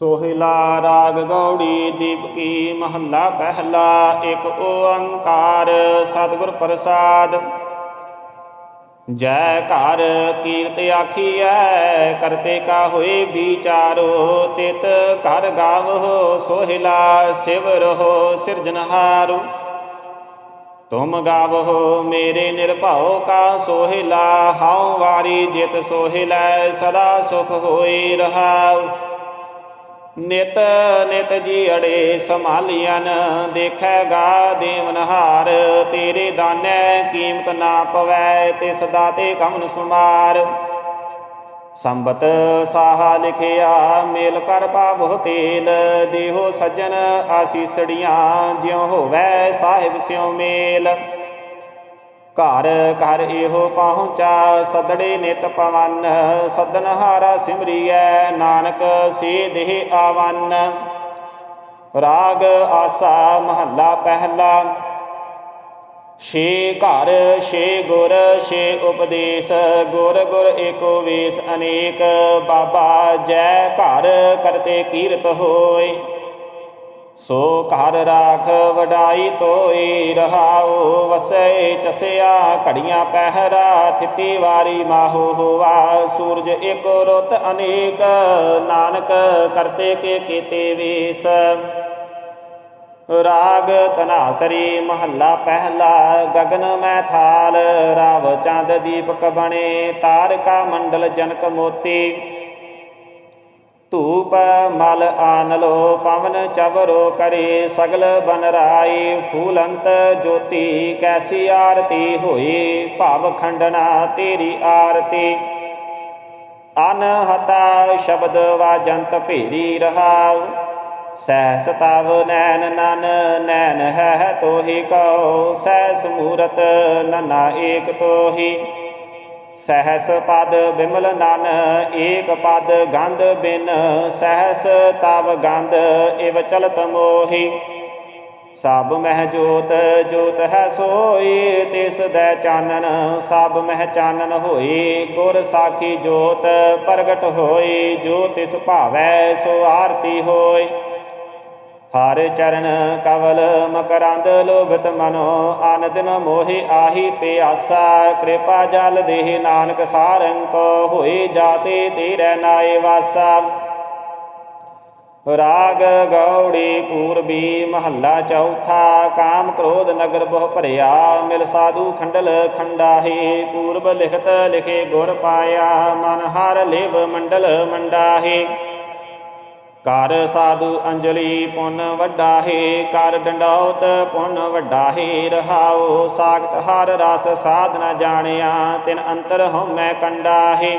ਸੋਹਿਲਾ ਰਾਗ ਗੌੜੀ ਦੀਪਕੀ ਮਹੱਲਾ ਪਹਿਲਾ, ਇੱਕ ਓੰਕਾਰ ਸਤਿਗੁਰ ਪ੍ਰਸਾਦ। ਜੈ ਘਰ ਕੀਰਤ ਆਖੀਐ, ਕਰਤੇ ਕਾ ਹੋਏ ਵਿਚਾਰੋ, ਤਿਤ ਘਰ ਗਾਵੋ ਸੋਹਿਲਾ, ਸਿਵ ਰਹੋ ਸਿਰਜਨਹਾਰੂ ਤੁਮ ਗਾਵੋ ਮੇਰੇ ਨਿਰਭਉ ਕਾ ਸੋਹਿਲਾ, ਹਉ ਵਾਰੀ ਜਿਤ ਸੋਹਿਲੈ, ਸਦਾ ਸੁਖ ਹੋਏ ਰਹਾਉ। ਨਿਤ ਨਿਤ ਜੀ ਅੜੇ ਸੰਭਾਲੀਐਨ ਦੇਖੈਗਾ ਦੇਵਨਹਾਰ ਤੇਰੇ ਦਾਨੈ ਕੀਮਤ ਨਾ ਪਵੈ ਤੇ ਸਦਾ ਤੇ ਕਮਨ ਸੁਮਾਰ। ਸੰਬਤ ਸਾਹਾ ਲਿਖਿਆ, ਮੇਲ ਕਰ ਪਾਵੋ ਤੇਲ, ਦੇਹੋ ਸੱਜਣ ਆਸੀਸੜੀਆਂ, ਜਿਉ ਹੋਵੈ ਸਾਹਿਬ ਸਿਉ ਮੇਲ। ਘਰ ਘਰ ਇਹੋ ਪਹੁੰਚਾ ਸਦੜੇ ਨਿਤ ਪਵਨ ਸਦਨ ਹਾਰਾ ਸਿਮਰੀਐ, ਨਾਨਕ ਸੇ ਦੇਹ ਆਵਨ। ਰਾਗ ਆਸਾ ਮਹੱਲਾ ਪਹਿਲਾ, ਛੇ ਘਰ, ਛੇ ਗੁਰ, ਛੇ ਉਪਦੇਸ਼, ਗੁਰ ਗੁਰ ਏਕੋ ਵੇਸ ਅਨੇਕ, ਬਾਬਾ ਜੈ ਘਰ ਕਰਤੇ ਕੀਰਤ ਹੋਏ। ਸੋ ਘਰ ਰਾਖ ਵਡਾਈ ਤੋਈ ਰਹਾਉ, ਵਸੈ ਚਸਿਆ ਘੜੀਆਂ ਪਹਿਰਾ, ਥਿਤੀ ਵਾਰੀ ਮਾਹੋ ਹੋਵਾ ਸੂਰਜ ਇਕ ਰੁੱਤ ਅਨੇਕ, ਨਾਨਕ ਕਰਤੇ ਕੇ ਕੀਤੇ ਵੇਸ। ਰਾਗ ਤਨਾਸਰੀ ਮਹੱਲਾ ਪਹਿਲਾ, ਗਗਨ ਮੈਂ ਥਾਲ, ਰਾਵ ਚੰਦ ਦੀਪਕ ਬਣੇ, ਤਾਰਕਾ ਮੰਡਲ ਜਨਕ ਮੋਤੀ। ਧੂਪ ਮਲ ਆਨਲੋ ਪਵਨ ਚਵਰੋ ਕਰੇ ਸਗਲ ਬਨ ਰਾਈ, ਫੂਲੰਤ ਜੋਤੀ ਕੈਸੀ ਆਰਤੀ ਹੋਈ, ਭਾਵ ਖੰਡਨਾ ਤੇਰੀ ਆਰਤੀ। ਅਨਹਤਾ ਸ਼ਬਦ ਵਾਜੰਤ ਭੇਰੀ ਰਹਾਉ, ਸਹਿਸ ਤਵ ਨੈਣ ਨਨ, ਨੈਣ ਹੈ ਤੋਹੀ ਕਉ, ਸਹਿਸ ਮੂਰਤ ਨਨਾ ਏਕ ਤੋਹੀ। ਸਹਸ ਪਦ ਬਿਮਲ ਨਨ, ਏਕ ਪਦ ਗੰਧ ਬਿਨ, ਸਹਸ ਤਵ ਗੰਧ ਇਵ ਚਲਤ ਮੋਹੀ। ਸਭ ਮਹਿ ਜੋਤ ਜੋਤ ਹੈ ਸੋਈ, ਤਿਸ ਦੈ ਚਾਨਨ ਸਭ ਮਹਿ ਚਾਨਨ ਹੋਈ, ਗੁਰ ਸਾਖੀ ਜੋਤ ਪ੍ਰਗਟ ਹੋਈ, ਜੋ ਤਿਸ ਭਾਵੈ ਸੋ ਆਰਤੀ ਹੋਈ। ਹਰ ਚਰਨ ਕਵਲ ਮਕਰੰਦ ਲੋਭਿਤ ਮਨੋ ਅਨ ਦਿਨ ਮੋਹਿ ਆਹੀ ਪਿਆਸਾ, ਕਿਰਪਾ ਜਲ ਦੇਹ ਨਾਨਕ ਸਾਰੰਗ ਕੋ ਹੋਏ ਜਾਤੇ ਤੇਰੇ ਨਾਏ ਵਾਸਾ। ਰਾਗ ਗੌੜੀ ਪੂਰਬੀ ਮਹੱਲਾ ਚੌਥਾ, ਕਾਮ ਕ੍ਰੋਧ ਨਗਰ ਬਹੁ ਭਰਿਆ, ਮਿਲ ਸਾਧੂ ਖੰਡਲ ਖੰਡਾਹੀ, ਪੂਰਬ ਲਿਖਤ ਲਿਖੇ ਗੁਰ ਪਾਇਆ, ਮਨ ਹਰ ਲਿਵ ਮੰਡਲ ਮੰਡਾਹੀ। ਕਰ ਸਾਧੂ ਅੰਜਲੀ ਪੁੰਨ ਵੱਡਾ ਹੈ, ਕਰ ਡੰਡੌਤ ਪੁੰਨ ਵੱਡਾ ਹੈ, ਰਹਾਉ ਸਾਖਤ ਹਰ ਰਸ ਸਾਧ ਨ ਜਾਣਿਆ, ਤਿਨ ਅੰਤਰ ਹਉਮੈ ਕੰਡਾ ਹੈ।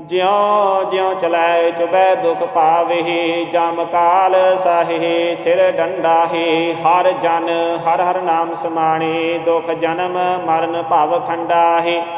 ਜਿਉ ਜਿਉ ਚਲੈ ਚੁਬੈ ਦੁਖ ਪਾਵਹਿ ਜਮ ਕਾਲ ਸਾਹਿ ਸਿਰ ਡੰਡਾ ਹੈ, ਹਰ ਜਨ ਹਰ ਹਰ ਨਾਮ ਸਮਾਣੀ, ਦੁਖ ਜਨਮ ਮਰਨ ਭਵ ਖੰਡਾ ਹੈ।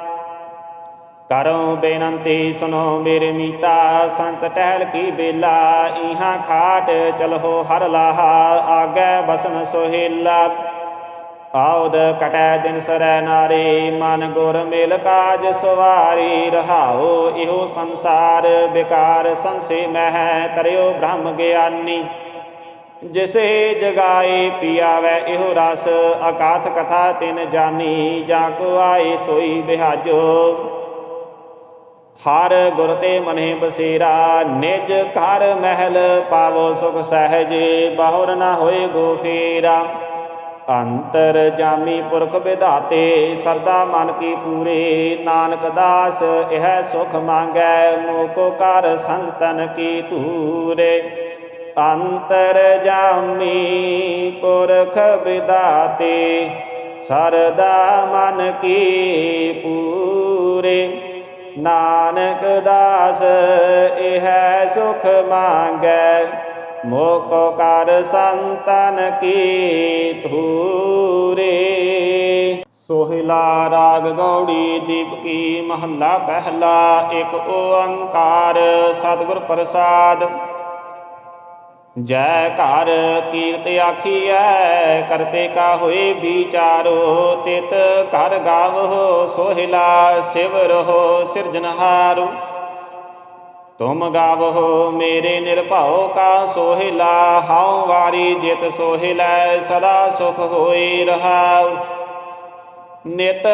ਕਰੋ ਬੇਨੰਤੀ ਸੁਨੋ ਮੇਰੇ ਮੀਤਾ, ਸੰਤ ਟਹਿਲ ਕੀ ਬੇਲਾ, ਇਹਾਂ ਖਾਟ ਚਲੋ ਹਰ ਲਾਹਾ, ਆਗੇ ਬਸਨ ਸੋਹਿਲਾ। ਆਉਦ ਕਟੈ ਦਿਨ ਸਰੈ ਨਾਰੀ, ਮਨ ਗੁਰ ਮੇਲ ਕਾਜ ਸਵਾਰੀ ਰਹਾਓ ਇਹੋ ਸੰਸਾਰ, ਵਿਕਾਰ ਸੰਸੇ ਮਹਿ ਤਰਿਓ ਬ੍ਰਹਮ ਗਿਆਨੀ। ਜਿਸੇ ਜਗਾਏ ਪਿਆਵੈ ਇਹੋ ਰਸ, ਅਕਾਥ ਕਥਾ ਤਿਨ ਜਾਨੀ, ਜਾਂ ਕੋ ਆਏ ਸੋਈ ਬਿਹਾਜੋ। ਹਰ ਗੁਰ ਤੇ ਮਨੇ ਬਸੇਰਾ, ਨਿਜ ਘਰ ਮਹਿਲ ਪਾਵੋ ਸੁਖ ਸਹਿਜ, ਬਾਹੁਰ ਨਾ ਹੋਏ ਗੋ ਫੇਰਾ। ਅੰਤਰ ਜਾਮੀ ਪੁਰਖ ਵਿਧਾਤੇ, ਸਰਦਾ ਮਨ ਕੀ ਪੂਰੇ। ਨਾਨਕ ਦਾਸ, ਇਹ ਸੁਖ ਮੰਗੈ, ਮੋਕੋ ਕਰ ਸੰਤਨ ਕੀ ਧੂਰੇ। ਅੰਤਰ ਜਾਮੀ ਪੁਰਖ ਵਿਧਾਤੇ, ਸਰਦਾ ਮਨ ਕੀ ਪੂਰੇ। ਨਾਨਕ ਦਾਸ, ਇਹ ਸੁਖ ਮੰਗੈ। ਮੋਕੋ ਕਰ ਸੰਤਨ ਕੀ ਧੂਰੇ। ਸੋਹਿਲਾ ਰਾਗ ਗੌੜੀ ਦੀਪਕੀ ਮਹੱਲਾ ਪਹਿਲਾ, ਇੱਕ ਓੰਕਾਰ ਸਤਿਗੁਰ ਪ੍ਰਸਾਦ। ਜੈ ਘਰ ਕੀਰਤ ਆਖੀਐ, ਕਰਤੇ ਕਾ ਹੋਏ ਵਿਚਾਰੋ, ਤਿਤ ਘਰ ਗਾਵੋ ਸੋਹਿਲਾ ਸਿਵ ਰਹੋ ਸਿਰਜਨਹਾਰੂ ਤੁਮ ਗਾਵੋ ਮੇਰੇ ਨਿਰਭਉ ਕਾ ਸੋਹਿਲਾ, ਹਉ ਵਾਰੀ ਜਿਤ ਸੋਹਿਲੈ, ਸਦਾ ਸੁਖ ਹੋਈ ਰਹਾਉ। ਨਿਤ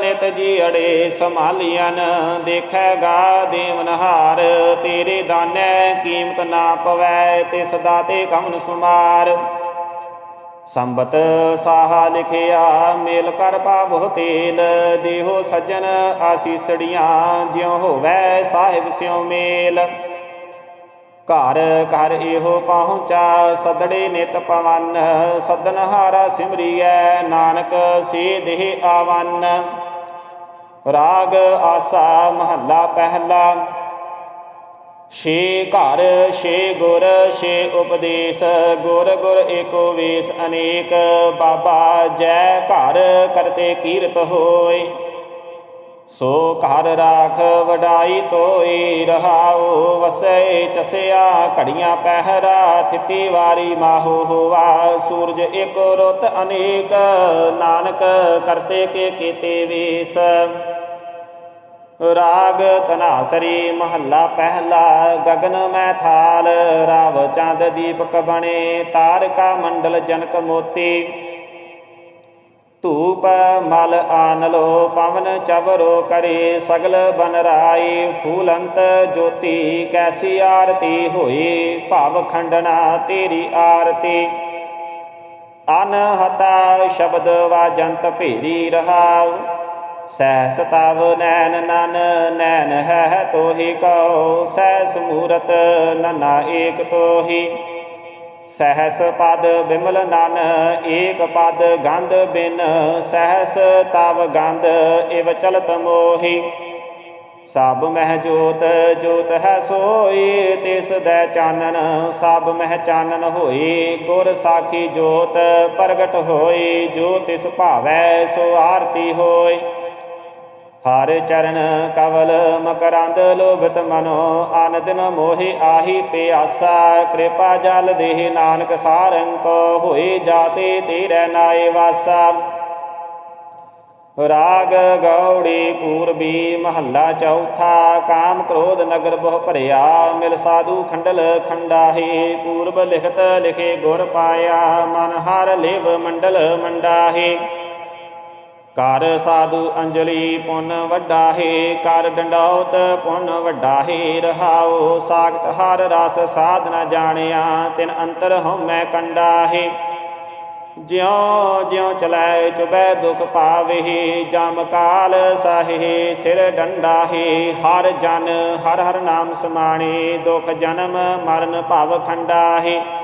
ਨਿਤ ਜੀ ਅੜੇ ਸੰਭਾਲੀਐਨ ਦੇਵ ਨਹਾਰ, ਤੇਰੇ ਦਾਨੈ ਕੀਮਤ ਨਾ ਪਵੈ ਤੇ ਸਦਾ ਤੇ ਕਮਨ ਸੁਮਾਰ। ਸੰਬਤ ਸਾਹਾ ਲਿਖਿਆ, ਮੇਲ ਕਰ ਪਾਵੋ ਤੇਲ, ਦੇਹੋ ਸੱਜਣ ਆਸੀਸੜੀਆਂ, ਜਿਉ ਹੋਵੈ ਸਾਹਿਬ ਸਿਉ ਮੇਲ। ਘਰ ਘਰ ਇਹੋ ਪਹੁੰਚਾ ਸਦੜੇ ਨਿਤ ਪਵਨ, ਸਦਨ ਹਾਰਾ ਸਿਮਰੀਐ, ਨਾਨਕ ਸੇ ਦੇਹ ਆਵਨ। ਰਾਗ ਆਸਾ ਮਹੱਲਾ ਪਹਿਲਾ, ਛੇ ਘਰ, ਛੇ ਗੁਰ, ਛੇ ਉਪਦੇਸ਼, ਗੁਰ ਗੁਰ ਏਕੋ ਵੇਸ ਅਨੇਕ, ਬਾਬਾ ਜੈ ਘਰ ਕਰਤੇ ਕੀਰਤ ਹੋਏ। ਸੋ ਘਰ ਰਾਖ ਵਡਾਈ ਤੋਈ ਰਹਾਉ, ਵਸੈ ਚਸਿਆ ਘੜੀਆਂ ਪਹਿਰਾ, ਥਿਤੀ ਵਾਰੀ ਮਾਹੋ ਹੋਵਾ ਸੂਰਜ ਇਕ ਰੁੱਤ ਅਨੇਕ, ਨਾਨਕ ਕਰਤੇ ਕੇ ਕੀਤੇ ਵੇਸ। ਰਾਗ ਤਨਾਸਰੀ ਮਹੱਲਾ ਪਹਿਲਾ, ਗਗਨ ਮੈਂ ਥਾਲ, ਰਾਵ ਚੰਦ ਦੀਪਕ ਬਣੇ, ਤਾਰਕਾ ਮੰਡਲ ਜਨਕ ਮੋਤੀ। ਧੂਪ ਮਲ ਆਨਲੋ ਪਵਨ ਚਵਰੋ ਕਰੇ ਸਗਲ ਬਨ ਰਾਈ, ਫੂਲੰਤ ਜੋਤੀ ਕੈਸੀ ਆਰਤੀ ਹੋਈ, ਭਾਵ ਖੰਡਨਾ ਤੇਰੀ ਆਰਤੀ। ਅਨਹਤਾ ਸ਼ਬਦ ਵਾਜੰਤ ਭੇਰੀ ਰਹਾਉ, ਸਹਿਸ ਤਵ ਨੈਨ ਨਨ ਨੈਨ ਹੈ ਤੋਹੀ ਕਉ, ਸਹਿਸ ਮੂਰਤ ਨਨਾ ਏਕ ਤੋਹੀ। ਸਹਸ ਪਦ ਵਿਮਲ ਨਨ, ਏਕ ਪਦ ਗੰਧ ਬਿਨ, ਸਹਸ ਤਵ ਗੰਧ ਇਵ ਚਲਤ ਮੋਹੀ। ਸਭ ਮਹਿ ਜੋਤ ਜੋਤ ਹੈ ਸੋਈ, ਤਿਸ ਦੈ ਚਾਨਨ ਸਭ ਮਹਿ ਚਾਨਨ ਹੋਈ। ਗੁਰ ਸਾਖੀ ਜੋਤ ਪ੍ਰਗਟ ਹੋਈ, ਜੋ ਤਿਸ ਭਾਵੈ ਸੋ ਆਰਤੀ ਹੋਈ। ਹਰ ਚਰਨ ਕਵਲ ਮਕਰੰਦ ਲੋਭਿਤ ਮਨੋ ਅਨ ਮੋਹਿ ਆਹੀ ਪਿਆਸਾ, ਕਿਰਪਾ ਜਲ ਦੇਹ ਨਾਨਕ ਸਾਰੰਕ ਹੋਏ ਜਾਤੇ ਤੇਰੇ ਨਾਏ ਵਾਸਾ। ਰਾਗ ਗੌੜੀ ਪੂਰਬੀ ਮਹੱਲਾ ਚੌਥਾ, ਕਾਮ ਕ੍ਰੋਧ ਨਗਰ ਬਹੁ ਭਰਿਆ, ਮਿਲ ਸਾਧੂ ਖੰਡਲ ਖੰਡਾਹੀ, ਪੂਰਬ ਲਿਖਤ ਲਿਖੇ ਗੁਰ ਪਾਇਆ, ਮਨ ਹਰ ਲਿਵ ਮੰਡਲ ਮੰਡਾਹੀ। ਕਰ ਸਾਧੂ ਅੰਜਲੀ ਪੁੰਨ ਵੱਡਾ ਹੈ, ਕਰ ਡੰਡੌਤ ਪੁੰਨ ਵੱਡਾ ਹੈ, ਰਹਾਉ ਸਾਖਤ ਹਰ ਰਸ ਸਾਧ ਨ ਜਾਣਿਆ, ਤਿਨ ਅੰਤਰ ਹਉਮੈ ਕੰਡਾ ਹੈ। ਜਿਉ ਜਿਉ ਚਲੈ ਚੁਬੈ ਦੁਖ ਪਾਵੇ ਜਮ ਕਾਲ ਸਾਹੇ ਸਿਰ ਡੰਡਾ ਹੈ, ਹਰ ਜਨ ਹਰ ਹਰ ਨਾਮ ਸਮਾਣੇ, ਦੁਖ ਜਨਮ ਮਰਨ ਭਵ ਖੰਡਾ ਹੈ।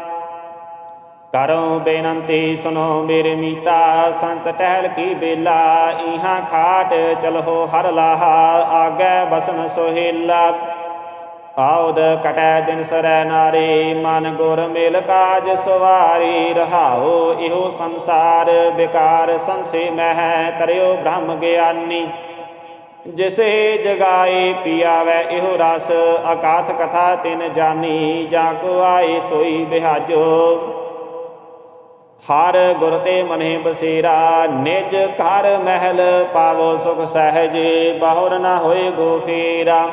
ਕਰੋ ਬੇਨੰਤੀ ਸੁਨੋ ਮੇਰੇ ਮੀਤਾ, ਸੰਤ ਟਹਿਲ ਕੀ ਬੇਲਾ, ਇਹਾਂ ਖਾਟ ਚਲੋ ਹਰ ਲਾਹਾ, ਆਗੇ ਬਸਨ ਸੋਹਿਲਾ। ਆਉਦ ਕਟੈ ਦਿਨ ਸਰੈ ਨਾਰੀ, ਮਨ ਗੁਰ ਮਿਲ ਕਾਜ ਸਵਾਰੀ ਰਹਾਓ ਇਹੋ ਸੰਸਾਰ ਵਿਕਾਰ ਸੰਸੇ ਮਹਿ, ਤਰਿਓ ਬ੍ਰਹਮ ਗਿਆਨੀ। ਜਿਸੇ ਜਗਾਏ ਪਿਆਵੈ ਇਹੋ ਰਸ, ਅਕਾਥ ਕਥਾ ਤਿਨ ਜਾਨੀ, ਜਾਂ ਕੋ ਆਏ ਸੋਈ ਬਿਹਾਜੋ। ਹਰ ਗੁਰ ਤੇ ਮਨੇ ਬਸੇਰਾ, ਨਿਜ ਘਰ ਮਹਿਲ ਪਾਵੋ ਸੁਖ ਸਹਿਜ, ਬਾਹਰ ਨਾ ਹੋਏ ਗੋ ਫੇਰਾ।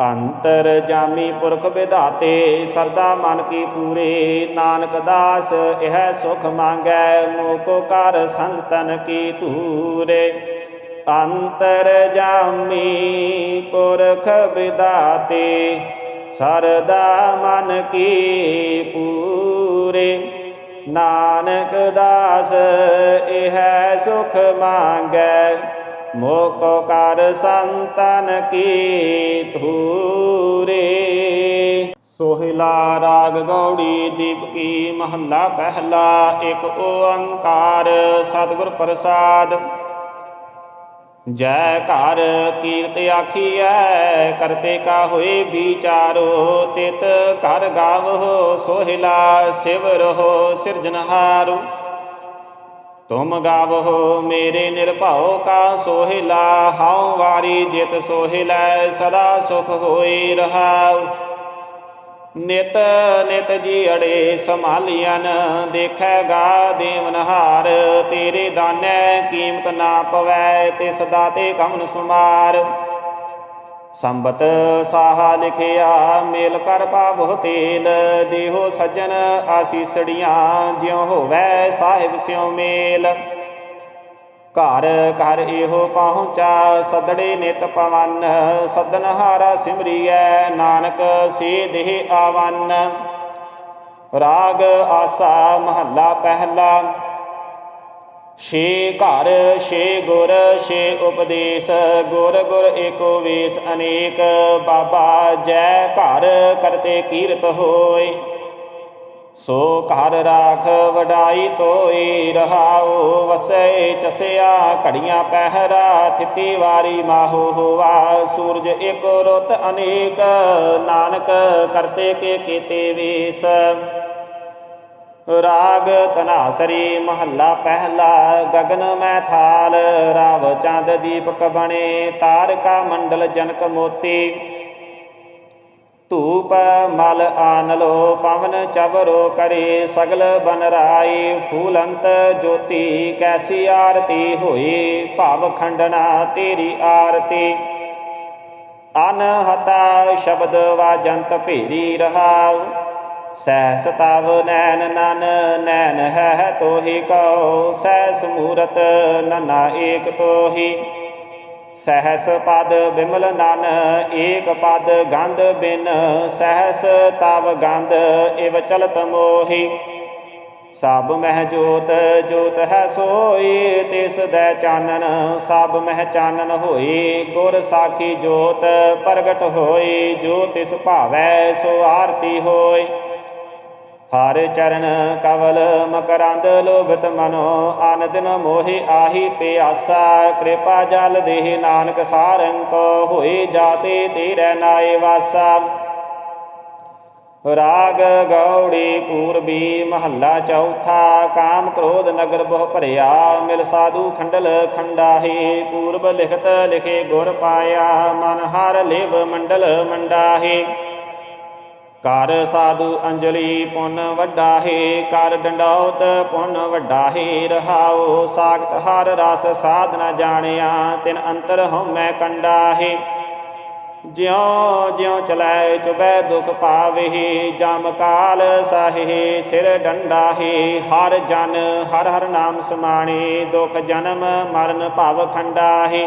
ਅੰਤਰ ਜਾਮੀ ਪੁਰਖ ਵਿਧਾਤੇ, ਸਰਦਾ ਮਨ ਕੀ ਪੂਰੇ, ਨਾਨਕ ਦਾਸ ਇਹ ਸੁਖ ਮੰਗੈ, ਮੋਕੋ ਕਰ ਸੰਤਨ ਕੀ ਧੂਰੇ। ਅੰਤਰ ਜਾਮੀ ਪੁਰਖ ਵਿਧਾਤੇ, ਸਰਦਾ ਮਨ ਕੀ ਪੂਰੇ। ਨਾਨਕ ਦਾਸ, ਇਹ ਸੁਖ ਮੰਗੈ ਮੋਕੋ ਕਰ ਸੰਤਨ ਕੀ ਧੂਰੇ। ਸੋਹਿਲਾ ਰਾਗ ਗੌੜੀ ਦੀਪਕੀ ਮਹੱਲਾ ਪਹਿਲਾ, ਇੱਕ ਓੰਕਾਰ ਸਤਿਗੁਰ ਪ੍ਰਸਾਦ ਜੈ ਘਰ ਕੀਰਤ ਆਖੀਐ, ਕਰਤੇ ਕਾ ਹੋਏ ਵਿਚਾਰੋ, ਤਿਤ ਘਰ ਗਾਵੋ ਸੋਹਿਲਾ ਸਿਵ ਰਹੋ ਸਿਰਜਨਹਾਰੂ ਤੁਮ ਗਾਵੋ ਮੇਰੇ ਨਿਰਭਉ ਕਾ ਸੋਹਿਲਾ, ਹਉ ਵਾਰੀ ਜਿਤ ਸੋਹਿਲੈ, ਸਦਾ ਸੁਖ ਹੋਈ ਰਹਾਉ। ਨਿਤ ਨਿਤ ਜੀ ਅੜੇ ਸੰਭਾਲੀਆਂ ਦੇਖੈਗਾ ਦੇਵਨਹਾਰ ਤੇਰੇ ਦਾਨੈ ਕੀਮਤ ਨਾ ਪਵੈ ਤੇ ਸਦਾ ਤੇ ਕਮਨ ਸੁਮਾਰ। ਸੰਬਤ ਸਾਹਾ ਲਿਖਿਆ, ਮੇਲ ਕਰ ਪਾਵੋ ਤੇਲ, ਦੇਹੋ ਸੱਜਣ ਆਸੀਸੜੀਆਂ ਜਿਉ ਹੋਵੈ ਸਾਹਿਬ ਸਿਉ ਮੇਲ। ਘਰ ਘਰ ਇਹੋ ਪਹੁੰਚਾ, ਸਦੜੇ ਨਿਤ ਪਵਨ, ਸਦਨ ਹਾਰਾ ਸਿਮਰੀਐ, ਨਾਨਕ ਸੇ ਦੇਹ ਆਵਨ। ਰਾਗ ਆਸਾ ਮਹੱਲਾ ਪਹਿਲਾ, ਛੇ ਘਰ, ਛੇ ਗੁਰ, ਛੇ ਉਪਦੇਸ਼, ਗੁਰ ਗੁਰ ਏਕੋ ਵੇਸ ਅਨੇਕ, ਬਾਬਾ ਜੈ ਘਰ ਕਰਤੇ ਕੀਰਤ ਹੋਏ। ਸੋ ਘਰ ਰਾਖ ਵਡਾਈ ਤੋਈ ਰਹਾਉ, ਵਸੈ ਚਸਿਆ ਘੜੀਆਂ ਪਹਿਰਾ, ਥਿਤੀ ਵਾਰੀ ਮਾਹੋ ਹੋਵਾ ਸੂਰਜ ਇਕ ਰੁੱਤ ਅਨੇਕ, ਨਾਨਕ ਕਰਤੇ ਕੇ ਕੀਤੇ ਵੇਸ। ਰਾਗ ਤਨਾਸਰੀ ਮਹੱਲਾ ਪਹਿਲਾ, ਗਗਨ ਮੈਂ ਥਾਲ, ਰਾਵ ਚੰਦ ਦੀਪਕ ਬਣੇ, ਤਾਰਕਾ ਮੰਡਲ ਜਨਕ ਮੋਤੀ। ਧੂਪ ਮਲ ਆਨਲੋ ਪਵਨ ਚਵਰੋ ਕਰੇ ਸਗਲ ਬਨ ਰਾਈ ਫੂਲੰਤ ਜੋਤੀ ਕੈਸੀ ਆਰਤੀ ਹੋਈ ਭਾਵ ਖੰਡਨਾ ਤੇਰੀ ਆਰਤੀ। ਅਨਹਤਾ ਸ਼ਬਦ ਵਾਜੰਤ ਭੇਰੀ ਰਹਾਉ, ਸਹਿਸ ਸਤਾਵ ਨੈਨ ਨਨ ਨੈਨ ਹੈ ਤੋਹੀ ਕਉ। ਸਹਿਸ ਮੂਰਤ ਨਨਾ ਏਕ ਤੋਹੀ। ਸਹਸ ਪਦ ਬਿਮਲ ਨਨ, ਏਕ ਪਦ ਗੰਧ ਬਿਨ, ਸਹਸ ਤਵ ਗੰਧ ਇਵ ਚਲਤ ਮੋਹੀ। ਸਭ ਮਹਿ ਜੋਤ ਜੋਤ ਹੈ ਸੋਈ, ਤਿਸ ਦੈ ਚਾਨਨ ਸਭ ਮਹਿ ਚਾਨਨ ਹੋਈ, ਗੁਰ ਸਾਖੀ ਜੋਤ ਪ੍ਰਗਟ ਹੋਈ, ਜੋ ਤਿਸ ਭਾਵੈ ਸੋ ਆਰਤੀ ਹੋਈ। ਹਰ ਚਰਨ ਕਵਲ ਮਕਰੰਦ ਲੋਭਤ ਮਨੋ ਅਨ ਦਿਨ ਮੋਹਿ ਆਹੀ ਪਿਆਸਾ, ਕਿਰਪਾ ਜਲ ਦੇਹ ਨਾਨਕ ਸਾਰੰਕ ਹੋਏ ਜਾਤੇ ਤੇਰੇ ਨਾਏ ਵਾਸਾ। ਰਾਗ ਗੌੜੀ ਪੂਰਬੀ ਮਹੱਲਾ ਚੌਥਾ, ਕਾਮ ਕ੍ਰੋਧ ਨਗਰ ਬਹੁ ਭਰਿਆ, ਮਿਲ ਸਾਧੂ ਖੰਡਲ ਖੰਡਾਹੀ, ਪੂਰਬ ਲਿਖਤ ਲਿਖੇ ਗੁਰ ਪਾਇਆ, ਮਨ ਹਰ ਲੇਵ ਮੰਡਲ ਮੰਡਾਹੀ। ਕਰ ਸਾਧੂ ਅੰਜਲੀ ਪੁੰਨ ਵੱਡਾ ਹੈ, ਕਰ ਡੰਡੌਤ ਪੁੰਨ ਵੱਡਾ ਹੈ, ਰਹਾਉ ਸਾਖਤ ਹਰ ਰਸ ਸਾਧਨਾ ਜਾਣਿਆ, ਤਿਨ ਅੰਤਰ ਹਉਮੈ ਕੰਡਾ ਹੈ। ਜਿਉ ਜਿਉ ਚਲੈ ਚੁਬੈ ਦੁਖ ਪਾਵਹਿ ਜਮ ਕਾਲ ਸਾਹਿ ਸਿਰ ਡੰਡਾ ਹੈ, ਹਰ ਜਨ ਹਰ ਹਰ ਨਾਮ ਸਮਾਣੇ, ਦੁਖ ਜਨਮ ਮਰਨ ਭਵ ਖੰਡਾ ਹੈ।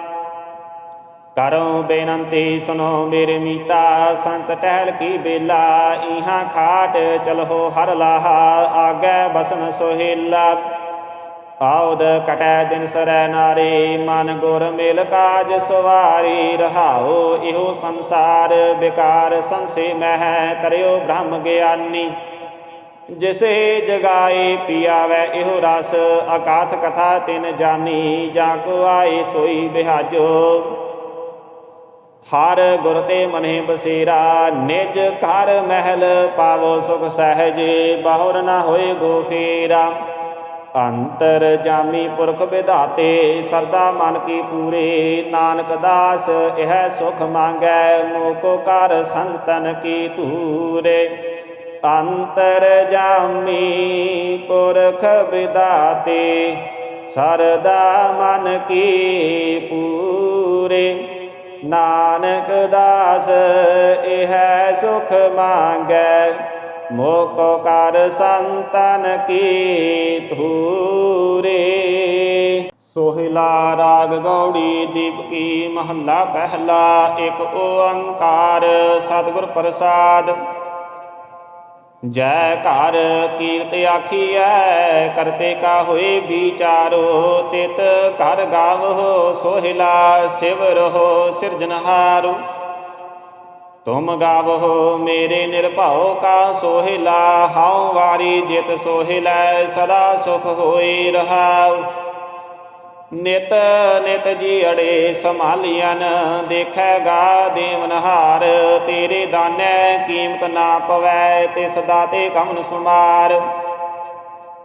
ਕਰੋ ਬੇਨੰਤੀ ਸੁਨੋ ਮੇਰੇ ਮੀਤਾ, ਸੰਤ ਟਹਿਲ ਕੀ ਬੇਲਾ, ਇਹਾਂ ਖਾਟ ਚਲੋ ਹਰ ਲਾਹਾ, ਆਗੇ ਬਸਨ ਸੋਹਿਲਾ। ਆਉਦ ਕਟੈ ਦਿਨ ਸਰੈ ਨਾਰੀ, ਮਨ ਗੁਰ ਮਿਲ ਕਾਜ ਸਵਾਰੀ ਰਹਾਓ ਇਹੋ ਸੰਸਾਰ ਬਿਕਾਰ ਸੰਸੇ ਮਹਿ ਤਰਿਓ ਬ੍ਰਹਮ ਗਿਆਨੀ। ਜਿਸੇ ਜਗਾਏ ਪਿਆਵੈ ਇਹੋ ਰਸ ਅਕਾਥ ਕਥਾ ਤਿਨ ਜਾਨੀ, ਜਾਂ ਕੋ ਆਏ ਸੋਈ ਬਿਹਾਜੋ। ਹਰ ਗੁਰ ਤੇ ਮਨੇ ਬਸੇਰਾ, ਨਿਜ ਘਰ ਮਹਿਲ ਪਾਵੋ ਸੁਖ ਸਹਜੇ, ਬਾਹੁਰ ਨਾ ਹੋਏ ਗੋ ਫੇਰਾ ਅੰਤਰ ਜਾਮੀ ਪੁਰਖ ਵਿਧਾਤੇ, ਸਰਦਾ ਮਨ ਕੀ ਪੂਰੇ। ਨਾਨਕ ਦਾਸ, ਇਹ ਸੁਖ ਮੰਗੈ, ਮੋਕੋ ਕਰ ਸੰਤਨ ਕੀ ਧੂਰੇ। ਅੰਤਰ ਜਾਮੀ ਪੁਰਖ ਵਿਧਾਤੇ, ਸਰਦਾ ਮਨ ਕੀ ਪੂਰੇ। ਨਾਨਕ ਦਾਸ, ਇਹ ਸੁਖ ਮੰਗੈ। ਮੋਕ ਕਰ ਸੰਤਨ ਕੀ ਧੂਰੇ। ਸੋਹਿਲਾ ਰਾਗ ਗੌੜੀ ਦੀਪਕੀ ਮਹੱਲਾ ਪਹਿਲਾ, ਇੱਕ ਓੰਕਾਰ ਸਤਿਗੁਰ ਪ੍ਰਸਾਦ। ਜੈ ਘਰ ਕੀਰਤ ਆਖੀਐ, ਕਰਤੇ ਕਾ ਹੋਏ ਵਿਚਾਰੋ, ਤਿਤ ਘਰ ਗਾਵੋ, ਸੋਹਿਲਾ ਸਿਵ ਰਹੋ ਸਿਰਜਨਹਾਰੂ ਤੁਮ ਗਾਵੋ ਮੇਰੇ ਨਿਰਭਉ ਕਾ ਸੋਹਿਲਾ, ਹਉ ਵਾਰੀ ਜਿਤ ਸੋਹਿਲੈ, ਸਦਾ ਸੁਖ ਹੋਈ ਰਹਾਉ। ਨਿਤ ਨਿਤ ਜੀ ਅੜੇ ਸੰਭਾਲੀਐਨ ਦੇਖੈਗਾ ਦੇਵਨਹਾਰ ਤੇਰੇ ਦਾਨੈ ਕੀਮਤ ਨਾ ਪਵੈ ਤੇ ਸਦਾ ਤੇ ਕਮਨ ਸੁਮਾਰ।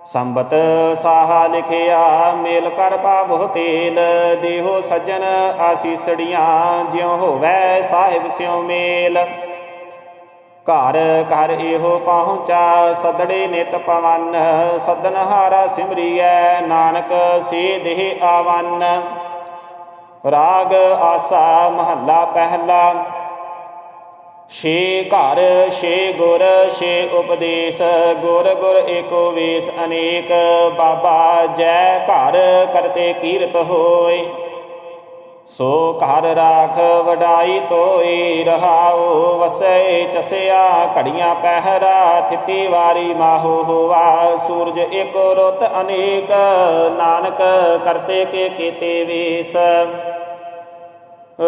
ਸੰਬਤ ਸਾਹਾ ਲਿਖਿਆ, ਮੇਲ ਕਰ ਪਾਵੋ ਤੇਲ, ਦੇਹੋ ਸੱਜਣ ਆਸੀਸੜੀਆਂ, ਜਿਉ ਹੋਵੈ ਸਾਹਿਬ ਸਿਉ ਮੇਲ। ਘਰ ਘਰ ਇਹੋ ਪਹੁੰਚਾ, ਸਦੜੇ ਨਿਤ ਪਵਨ, ਸਦਨ ਹਾਰਾ ਸਿਮਰੀਐ, ਨਾਨਕ ਸੇ ਦੇਹ ਆਵਨ। ਰਾਗ ਆਸਾ ਮਹੱਲਾ ਪਹਿਲਾ, ਛੇ ਘਰ, ਛੇ ਗੁਰ, ਛੇ ਉਪਦੇਸ਼, ਗੁਰ ਗੁਰ ਏਕੋ ਵੇਸ ਅਨੇਕ, ਬਾਬਾ ਜੈ ਘਰ ਕਰਤੇ ਕੀਰਤ ਹੋਏ। ਸੋ ਘਰ ਰਾਖ ਵਡਾਈ ਤੋਈ ਰਹਾਉ, ਵਸੈ ਚਸਿਆ ਘੜੀਆਂ ਪਹਿਰਾ, ਥਿਤੀ ਵਾਰੀ ਮਾਹੋ ਹੋਵਾ ਸੂਰਜ ਇਕ ਰੁੱਤ ਅਨੇਕ, ਨਾਨਕ ਕਰਤੇ ਕੇ ਕੀਤੇ ਵੇਸ।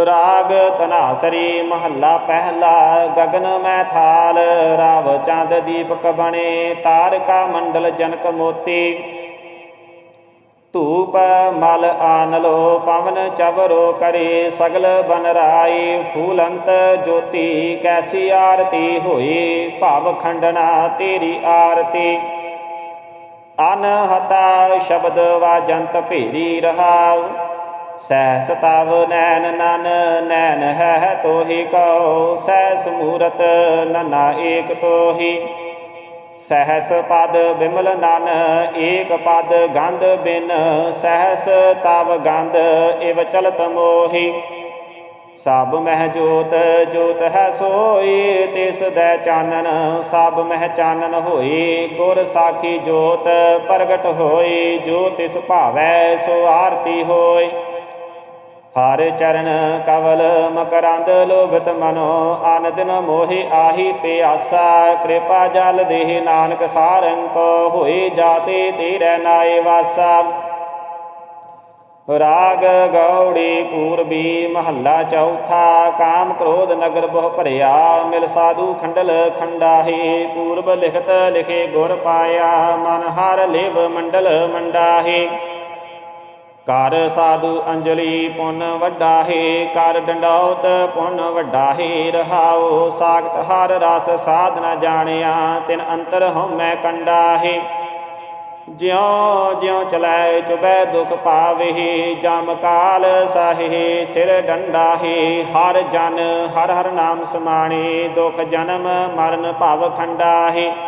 ਰਾਗ ਤਨਾਸਰੀ ਮਹੱਲਾ ਪਹਿਲਾ, ਗਗਨ ਮੈਂ ਥਾਲ, ਰਾਵ ਚੰਦ ਦੀਪਕ ਬਣੇ, ਤਾਰਕਾ ਮੰਡਲ ਜਨਕ ਮੋਤੀ। ਧੂਪ ਮਲ ਆਨਲੋ ਪਵਨ ਚਵਰੋ ਕਰੇ ਸਗਲ ਬਨ ਰਾਈ, ਫੂਲੰਤ ਜੋਤੀ ਕੈਸੀ ਆਰਤੀ ਹੋਈ, ਭਾਵ ਖੰਡਨਾ ਤੇਰੀ ਆਰਤੀ। ਅਨਹਤਾ ਸ਼ਬਦ ਵਾਜੰਤ ਭੇਰੀ ਰਹਾਉ, ਸਹਿਸ ਤਵ ਨੈਣ ਨਨ, ਨੈਣ ਹੈ ਤੋਹੀ ਕਉ, ਸਹਿਸ ਮੂਰਤ ਨਨਾ ਏਕ ਤੋਹੀ। ਸਹਸ ਪਦ ਬਿਮਲ ਨਨ, ਏਕ ਪਦ ਗੰਧ ਬਿਨ, ਸਹਸ ਤਵ ਗੰਧ ਇਵ ਚਲਤ ਮੋਹੀ। ਸਭ ਮਹਿ ਜੋਤ ਜੋਤ ਹੈ ਸੋਈ, ਤਿਸ ਦੈ ਚਾਨਨ ਸਭ ਮਹਿ ਚਾਨਨ ਹੋਈ, ਗੁਰ ਸਾਖੀ ਜੋਤ ਪ੍ਰਗਟ ਹੋਈ, ਜੋ ਤਿਸ ਭਾਵੈ ਸੋ ਆਰਤੀ ਹੋਈ। ਹਰ ਚਰਨ ਕਵਲ ਮਕਰੰਦ ਲੋਭਿਤ ਮਨੋ ਅਨ ਦਿਨ ਮੋਹਿ ਆਹੀ ਪਿਆਸਾ, ਕਿਰਪਾ ਜਲ ਦੇਹ ਨਾਨਕ ਸਾਰੰਗ ਕੋ ਹੋਏ ਜਾਤੇ ਤੇਰੇ ਨਾਏ ਵਾਸਾ। ਰਾਗ ਗੌੜੀ ਪੂਰਬੀ ਮਹੱਲਾ ਚੌਥਾ, ਕਾਮ ਕ੍ਰੋਧ ਨਗਰ ਬਹੁ ਭਰਿਆ, ਮਿਲ ਸਾਧੂ ਖੰਡਲ ਖੰਡਾਹੀ, ਪੂਰਬ ਲਿਖਤ ਲਿਖੇ ਗੁਰ ਪਾਇਆ, ਮਨ ਹਰ ਲੇਵ ਮੰਡਲ ਮੰਡਾਹੀ। ਕਰ ਸਾਧੂ ਅੰਜਲੀ ਪੁੰਨ ਵੱਡਾ ਹੈ, ਕਰ ਡੰਡੌਤ ਪੁੰਨ ਵੱਡਾ ਹੈ, ਰਹਾਉ ਸਾਖਤ ਹਰ ਰਸ ਸਾਧ ਨ ਜਾਣਿਆ, ਤਿਨ ਅੰਤਰ ਹਉਮੈ ਕੰਡਾ ਹੈ। ਜਿਉ ਜਿਉ ਚਲੈ ਚੁਬੈ ਦੁਖ ਪਾਵੇ, ਜਮ ਕਾਲ ਸਾਹਿ, ਸਿਰ ਡੰਡਾ ਹੈ, ਹਰ ਜਨ ਹਰ ਹਰ ਨਾਮ ਸਮਾਣੇ, ਦੁਖ ਜਨਮ ਮਰਨ ਭਵ ਖੰਡਾ ਹੈ।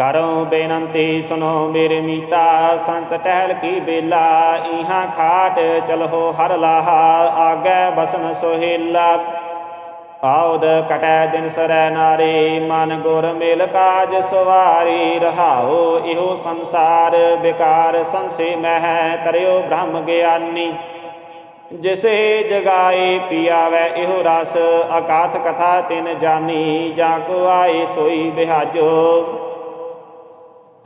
ਕਰੋ ਬੇਨੰਤੀ ਸੁਨੋ ਮੇਰੇ ਮੀਤਾ, ਸੰਤ ਟਹਿਲ ਕੀ ਬੇਲਾ, ਇਹਾਂ ਖਾਟ ਚਲਹੋ ਹਰ ਲਾਹਾ, ਆਗੇ ਬਸਨ ਸੋਹਿਲਾ। ਆਉਦ ਕਟੈ ਦਿਨ ਸਰੈ ਨਾਰੀ, ਮਨ ਗੁਰ ਮੇਲ ਕਾਜ ਸਵਾਰੀ ਰਹਾਓ ਇਹੋ ਸੰਸਾਰ, ਵਿਕਾਰ ਸੰਸੇ ਮਹਿ ਤਰਿਓ ਬ੍ਰਹਮ ਗਿਆਨੀ। ਜਿਸੇ ਜਗਾਏ ਪਿਆਵੈ ਇਹੋ ਰਸ ਅਕਾਥ ਕਥਾ ਤਿਨ ਜਾਨੀ, ਜਾਂ ਕੋ ਆਏ ਸੋਈ ਬਿਹਾਜੋ।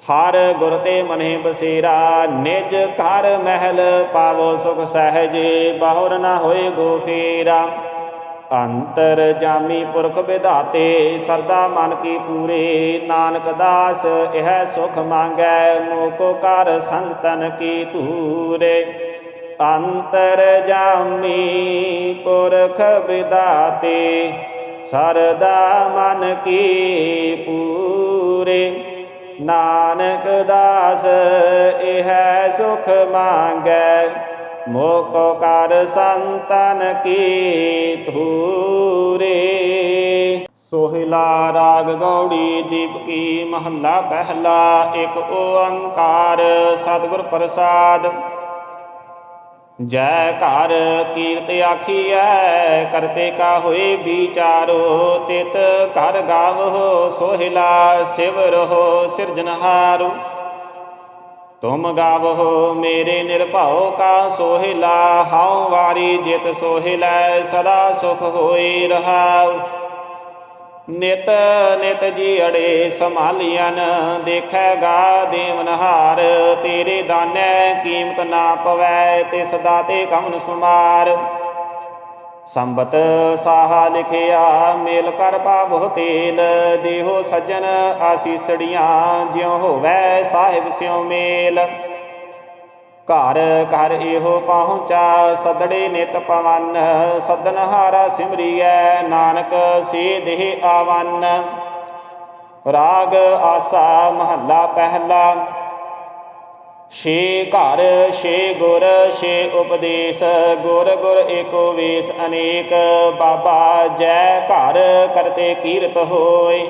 ਹਰ ਗੁਰ ਤੇ ਮਨੇ ਬਸੇਰਾ, ਨਿਜ ਘਰ ਮਹਿਲ ਪਾਵੋ ਸੁਖ ਸਹਜੇ, ਬਾਹੁਰ ਨਾ ਹੋਏ ਗੋ ਫੇਰਾ। ਅੰਤਰ ਜਾਮੀ ਪੁਰਖ ਵਿਧਾਤੇ, ਸਰਦਾ ਮਨ ਕੀ ਪੂਰੇ। ਨਾਨਕ ਦਾਸ, ਇਹ ਸੁਖ ਮੰਗੈ, ਮੋਕੋ ਕਰ ਸੰਤਨ ਕੀ ਧੂਰੇ। ਅੰਤਰ ਜਾਮੀ ਪੁਰਖ ਵਿਧਾਤੇ, ਸਰਦਾ ਮਨ ਕੀ ਪੂਰੇ। ਨਾਨਕ ਦਾਸ, ਇਹ ਸੁਖ ਮੰਗੈ। ਮੋਕੋ ਕਰ ਸੰਤਨ ਕੀ ਧੂਰੇ। ਸੋਹਿਲਾ ਰਾਗ ਗੌੜੀ ਦੀਪਕੀ ਮਹੱਲਾ ਪਹਿਲਾ, ਇੱਕ ਓੰਕਾਰ ਸਤਿਗੁਰ ਪ੍ਰਸਾਦ। ਜੈ ਘਰ ਕੀਰਤ ਆਖੀਐ, ਕਰਤੇ ਕਾ ਹੋਏ ਵਿਚਾਰੋ, ਤਿਤ ਘਰ ਗਾਵੋ ਸੋਹਿਲਾ ਸਿਵ ਰਹੋ ਸਿਰਜਨਹਾਰੂ ਤੁਮ ਗਾਵੋ ਮੇਰੇ ਨਿਰਭਉ ਕਾ ਸੋਹਿਲਾ, ਹਉ ਵਾਰੀ ਜਿਤ ਸੋਹਿਲੈ, ਸਦਾ ਸੁਖ ਹੋਈ ਰਹਾਉ। ਨਿਤ ਨਿਤ ਜੀ ਅੜੇ ਸੰਭਾਲੀਐਨ ਦੇਖੈਗਾ ਦੇਵਨਹਾਰ ਤੇਰੇ ਦਾਨੈ ਕੀਮਤ ਨਾ ਪਵੈ ਤੇ ਸਦਾ ਤੇ ਕਮਨ ਸੁਮਾਰ। ਸੰਬਤ ਸਾਹਾ ਲਿਖਿਆ, ਮੇਲ ਕਰ ਪਾਵੋ ਤੇਲ, ਦੇਹੋ ਸੱਜਣ ਆਸੀਸੜੀਆਂ, ਜਿਉ ਹੋਵੈ ਸਾਹਿਬ ਸਿਉ ਮੇਲ। ਘਰ ਘਰ ਇਹੋ ਪਹੁੰਚਾ ਸਦੜੇ ਨਿਤ ਪਵਨ, ਸਦਨ ਹਾਰਾ ਸਿਮਰੀਐ, ਨਾਨਕ ਸੇ ਦੇਹ ਆਵਨ। ਰਾਗ ਆਸਾ ਮਹੱਲਾ ਪਹਿਲਾ, ਛੇ ਘਰ, ਛੇ ਗੁਰ, ਛੇ ਉਪਦੇਸ਼, ਗੁਰ ਗੁਰ ਏਕੋ ਵੇਸ ਅਨੇਕ, ਬਾਬਾ ਜੈ ਘਰ ਕਰਤੇ ਕੀਰਤ ਹੋਏ।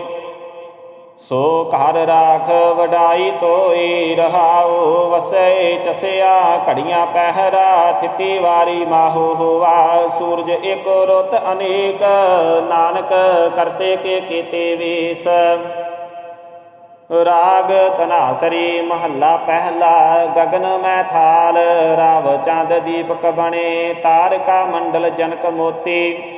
ਸੋ ਘਰ ਰਾਖ ਵਡਾਈ ਤੋਈ ਰਹਾਉ, ਵਸੈ ਚਸਿਆ ਘੜੀਆਂ ਪਹਿਰਾ, ਥਿਤੀ ਵਾਰੀ ਮਾਹੋ ਹੋਵਾ ਸੂਰਜ ਇਕ ਰੁੱਤ ਅਨੇਕ, ਨਾਨਕ ਕਰਤੇ ਕੇ ਕੀਤੇ ਵੇਸ। ਰਾਗ ਤਨਾਸਰੀ ਮਹੱਲਾ ਪਹਿਲਾ, ਗਗਨ ਮੈਂ ਥਾਲ, ਰਾਵ ਚੰਦ ਦੀਪਕ ਬਣੇ, ਤਾਰਕਾ ਮੰਡਲ ਜਨਕ ਮੋਤੀ।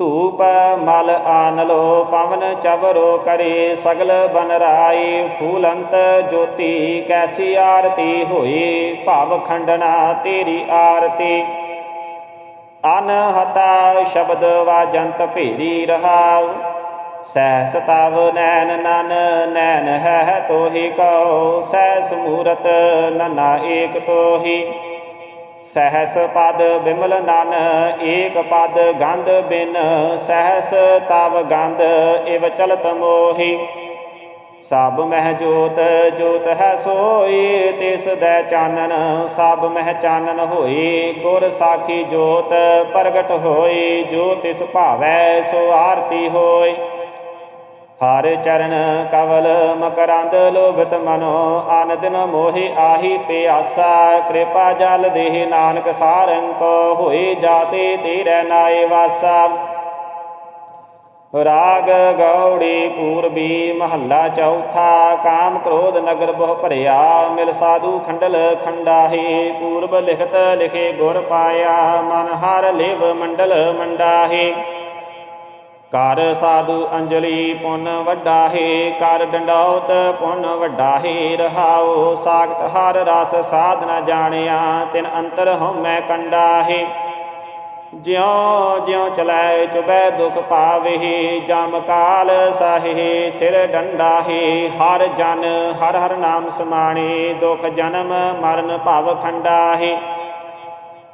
ਧੂਪ ਮਲ ਆਨਲੋ ਪਵਨ ਚਵਰੋ ਕਰੇ ਸਗਲ ਬਨ ਰਾਈ, ਫੂਲੰਤ ਜੋਤੀ ਕੈਸੀ ਆਰਤੀ ਹੋਈ, ਭਾਵ ਖੰਡਨਾ ਤੇਰੀ ਆਰਤੀ। ਅਨਹਤਾ ਸ਼ਬਦ ਵਾਜੰਤ ਭੇਰੀ ਰਹਾਉ, ਸਹਿਸ ਤਵ ਨੈਨ ਨਨ ਨੈਨ ਹੈ ਤੋਹੀ ਕਉ, ਸਹਿਸ ਮੂਰਤ ਨਨਾ ਏਕ ਤੋਹੀ। ਸਹਸ ਪਦ ਬਿਮਲ ਨਨ, ਏਕ ਪਦ ਗੰਧ ਬਿਨ, ਸਹਸ ਤਵ ਗੰਧ ਇਵ ਚਲਤ ਮੋਹੀ। ਸਭ ਮਹਿ ਜੋਤ ਜੋਤ ਹੈ ਸੋਈ, ਤਿਸ ਦੈ ਚਾਨਨ ਸਭ ਮਹਿ ਚਾਨਨ ਹੋਈ। ਗੁਰ ਸਾਖੀ ਜੋਤ ਪ੍ਰਗਟ ਹੋਈ, ਜੋ ਤਿਸ ਭਾਵੈ ਸੋ ਆਰਤੀ ਹੋਈ। ਹਰ ਚਰਨ ਕਵਲ ਮਕਰੰਦ ਲੋਭਿਤ ਮਨੋ ਅਨ ਮੋਹਿ ਆਹੀ ਪਿਆਸਾ, ਕਿਰਪਾ ਜਲ ਦੇਹ ਨਾਨਕ ਸਾਰੰਕ ਹੋਏ ਜਾਤੇ ਤੇਰੇ ਨਾਏ ਵਾਸਾ। ਰਾਗ ਗੌੜੀ ਪੂਰਬੀ ਮਹੱਲਾ ਚੌਥਾ, ਕਾਮ ਕ੍ਰੋਧ ਨਗਰ ਬਹੁ ਭਰਿਆ, ਮਿਲ ਸਾਧੂ ਖੰਡਲ ਖੰਡਾਹੀ, ਪੂਰਬ ਲਿਖਤ ਲਿਖੇ ਗੁਰ ਪਾਇਆ, ਮਨ ਹਰ ਲਿਵ ਮੰਡਲ ਮੰਡਾਹੀ। ਕਰ ਸਾਧੂ ਅੰਜਲੀ ਪੁੰਨ ਵੱਡਾ ਹੈ, ਕਰ ਡੰਡੌਤ ਪੁੰਨ ਵੱਡਾ ਹੈ, ਰਹਾਉ ਸਾਖਤ ਹਰ ਰਸ ਸਾਧ ਨ ਜਾਣਿਆ, ਤਿਨ ਅੰਤਰ ਹਉਮੈ ਕੰਡਾ ਹੈ। ਜਿਉ ਜਿਉ ਚਲੈ ਚੁਬੈ ਦੁਖ ਪਾਵਹਿ ਜਮ ਕਾਲ ਸਾਹਿ ਸਿਰ ਡੰਡਾ ਹੈ, ਹਰ ਜਨ ਹਰ ਹਰ ਨਾਮ ਸਮਾਣੇ, ਦੁਖ ਜਨਮ ਮਰਨ ਭਵ ਖੰਡਾ ਹੈ।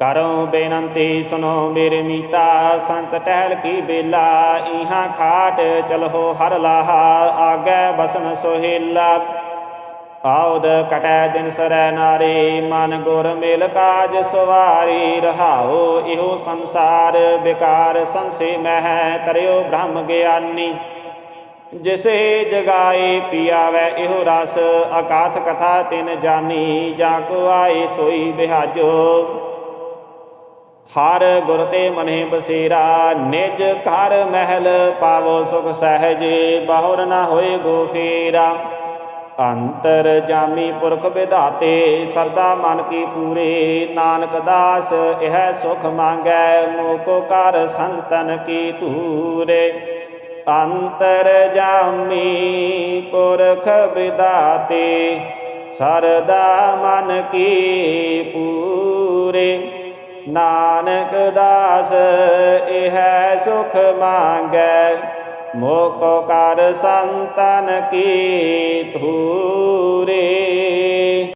ਕਰੋ ਬੇਨੰਤੀ ਸੁਨੋ ਮੇਰੇ ਮੀਤਾ, ਸੰਤ ਟਹਿਲ ਕੀ ਬੇਲਾ, ਇਹਾਂ ਖਾਟ ਚਲੋ ਹਰ ਲਾਹਾ, ਆਗੇ ਬਸਨ ਸੋਹਿਲਾ। ਆਉਦ ਕਟੈ ਦਿਨ ਸਰੈ ਨਾਰੀ, ਮਨ ਗੁਰ ਮੇਲ ਕਾਜ ਸਵਾਰੀ ਰਹਾਓ ਇਹੋ ਸੰਸਾਰ ਵਿਕਾਰ ਸੰਸੇ ਮਹਿ, ਤਰਿਓ ਬ੍ਰਹਮ ਗਿਆਨੀ। ਜਿਸੇ ਜਗਾਏ ਪਿਆਵੈ ਇਹੋ ਰਸ, ਅਕਾਥ ਕਥਾ ਤਿਨ ਜਾਨੀ, ਜਾਂ ਕੋ ਆਏ ਸੋਈ ਬਿਹਾਜੋ। ਹਰ ਗੁਰ ਤੇ ਮਨੇ ਬਸੇਰਾ, ਨਿਜ ਘਰ ਮਹਿਲ ਪਾਵੋ ਸੁਖ ਸਹਜੇ, ਬਾਹਰ ਨਾ ਹੋਏ ਗੋ ਫੇਰਾ। ਅੰਤਰ ਜਾਮੀ ਪੁਰਖ ਵਿਧਾਤੇ, ਸਰਦਾ ਮਨ ਕੀ ਪੂਰੇ, ਨਾਨਕ ਦਾਸ ਇਹ ਸੁਖ ਮੰਗੈ, ਮੋਕੋ ਕਰ ਸੰਤਨ ਕੀ ਧੂਰੇ। ਅੰਤਰ ਜਾਮੀ ਪੁਰਖ ਵਿਧਾਤੇ, ਸਰਦਾ ਮਨ ਕੀ ਪੂਰੇ। ਨਾਨਕ ਦਾਸ ਇਹ ਸੁਖ ਮੰਗੈ ਮੋਕੋ ਕਰ ਸੰਤਨ ਕੀ ਧੂਰੇ